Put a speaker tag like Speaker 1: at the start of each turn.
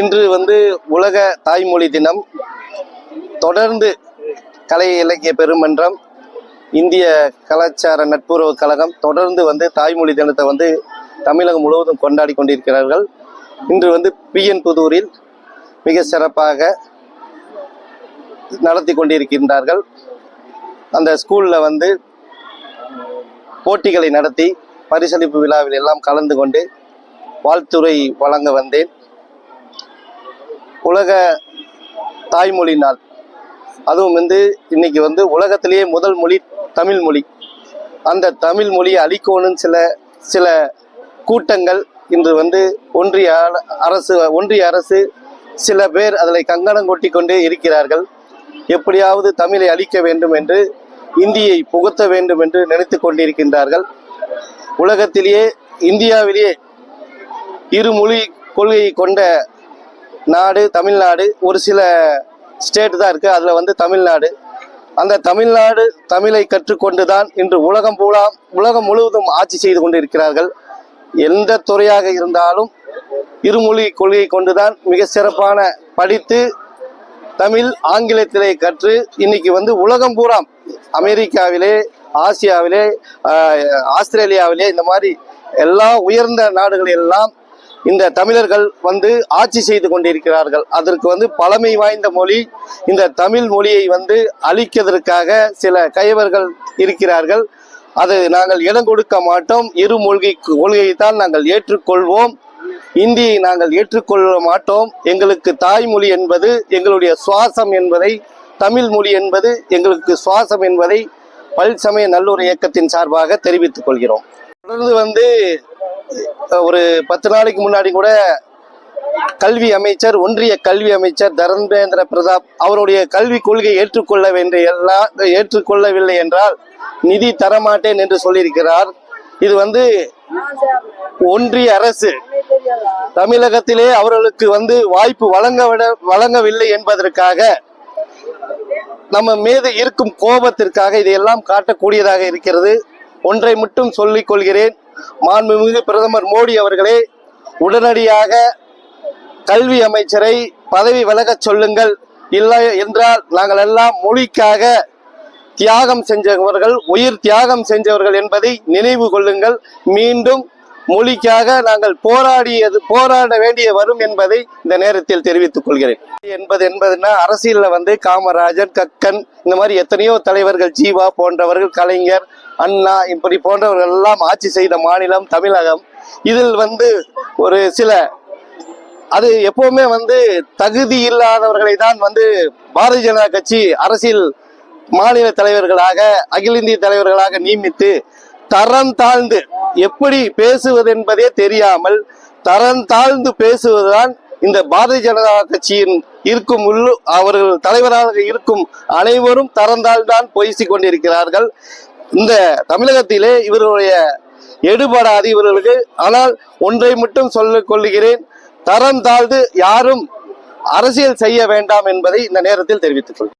Speaker 1: இன்று வந்து உலக தாய்மொழி தினம். தொடர்ந்து கலை இலக்கிய பெருமன்றம் இந்திய கலாச்சார நட்புறவு கழகம் தொடர்ந்து வந்து தாய்மொழி தினத்தை வந்து தமிழகம் முழுவதும் கொண்டாடி கொண்டிருக்கிறார்கள். இன்று வந்து பிஎன் புதூரில் மிக சிறப்பாக நடத்தி கொண்டிருக்கின்றார்கள். அந்த ஸ்கூலில் வந்து போட்டிகளை நடத்தி பரிசளிப்பு விழாவில் எல்லாம் கலந்து கொண்டு வாழ்த்துரை வழங்க வந்தேன். உலக தாய்மொழி நாள். அதுவும் வந்து இன்னைக்கு வந்து உலகத்திலேயே முதல் மொழி தமிழ் மொழி. அந்த தமிழ் மொழியை அழிக்கணும்னு சில சில கூட்டங்கள் இன்று வந்து ஒன்றிய அரசு ஒன்றிய அரசு சில பேர் அதில் கங்கணம் கொட்டி கொண்டே இருக்கிறார்கள். எப்படியாவது தமிழை அழிக்க வேண்டும் என்று இந்தியை புகுத்த வேண்டும் என்று நினைத்து கொண்டிருக்கின்றார்கள். உலகத்திலேயே இந்தியாவிலேயே இருமொழி கொள்கையை கொண்ட நாடு தமிழ்நாடு ஒரு சில ஸ்டேட் தான் இருக்குது அதில் வந்து தமிழ்நாடு. அந்த தமிழ்நாடு தமிழை கற்றுக்கொண்டு தான் இன்று உலகம் பூரா உலகம் முழுவதும் ஆட்சி செய்து கொண்டிருக்கிறார்கள். எந்த துறையாக இருந்தாலும் இருமொழி கொள்கையை கொண்டுதான் மிக சிறப்பான படித்து தமிழ் ஆங்கிலத்திலே கற்று இன்னைக்கு வந்து உலகம் பூரா அமெரிக்காவிலே ஆசியாவிலே ஆஸ்திரேலியாவிலே இந்த மாதிரி எல்லா உயர்ந்த நாடுகள் எல்லாம் இந்த தமிழர்கள் வந்து ஆட்சி செய்து கொண்டிருக்கிறார்கள். அதற்கு வந்து பழமை வாய்ந்த மொழி இந்த தமிழ் மொழியை வந்து அழிக்கிறதற்காக சில கைவர்கள் இருக்கிறார்கள். அது நாங்கள் இடம் கொடுக்க மாட்டோம். இரு மொழி கொள்கையைத்தான் நாங்கள் ஏற்றுக்கொள்வோம். இந்தியை நாங்கள் ஏற்றுக்கொள்ள மாட்டோம். எங்களுக்கு தாய்மொழி என்பது எங்களுடைய சுவாசம் என்பதை தமிழ் மொழி என்பது எங்களுக்கு சுவாசம் என்பதை பல்சமய நல்லூர் இயக்கத்தின் சார்பாக தெரிவித்துக் கொள்கிறோம். தொடர்ந்து வந்து ஒரு பத்து நாளைக்கு முன்னாடி கூட கல்வி அமைச்சர் ஒன்றிய கல்வி அமைச்சர் தர்மேந்திர பிரதாப் அவருடைய கல்வி கொள்கை ஏற்றுக்கொள்ள வேண்டிய எல்லாம் ஏற்றுக்கொள்ளவில்லை என்றால் நிதி தரமாட்டேன் என்று சொல்லியிருக்கிறார். இது வந்து ஒன்றிய அரசு. தமிழகத்திலே அவர்களுக்கு வந்து வாய்ப்பு வழங்க விட வழங்கவில்லை என்பதற்காக நம்ம மீது இருக்கும் கோபத்திற்காக இதையெல்லாம் காட்டக்கூடியதாக இருக்கிறது. ஒன்றை மட்டும் சொல்லிக் கொள்கிறேன். மாண்புமிகு பிரதமர் மோடி அவர்களே உடனடியாக கல்வி அமைச்சரை பதவி விலகச் சொல்லுங்கள். இல்லை என்றால் நாங்கள் எல்லாம் மொழிக்காக தியாகம் செஞ்சவர்கள் உயிர் தியாகம் செஞ்சவர்கள் என்பதை நினைவு கொள்ளுங்கள். மீண்டும் மொழிக்காக நாங்கள் போராடியது போராட வேண்டிய வரும் என்பதை இந்த நேரத்தில் தெரிவித்துக் கொள்கிறேன். என்பது என்பதுன்னா அரசியல்ல வந்து காமராஜர் கக்கன் இந்த மாதிரி எத்தனையோ தலைவர்கள் ஜீவா போன்றவர்கள் கலைஞர் அண்ணா இப்படி போன்றவர்கள் எல்லாம் ஆட்சி செய்த மாநிலம் தமிழகம். இதில் வந்து ஒரு சில அது எப்பவுமே வந்து தகுதி இல்லாதவர்களை தான் வந்து பாரதிய ஜனதா கட்சி அரசியல் மாநில தலைவர்களாக அகில இந்திய தலைவர்களாக நியமித்து தரம் தாழ்ந்து எப்படி பேசுவது என்பதே தெரியாமல் தரம் தாழ்ந்து பேசுவதுதான் இந்த பாரதிய ஜனதா கட்சியின் இருக்கும் உள்ளு அவர்கள் தலைவராக இருக்கும் அனைவரும் தரந்தாழ்தான் பேசிக் கொண்டிருக்கிறார்கள். இந்த தமிழகத்திலே இவர்களுடைய எடுபடாது இவர்களுக்கு. ஆனால் ஒன்றை மட்டும் சொல்லிக் கொள்கிறேன். தரம் தாழ்ந்து யாரும் அரசியல் செய்ய வேண்டாம் என்பதை இந்த நேரத்தில் தெரிவித்துக் கொள்கிறேன்.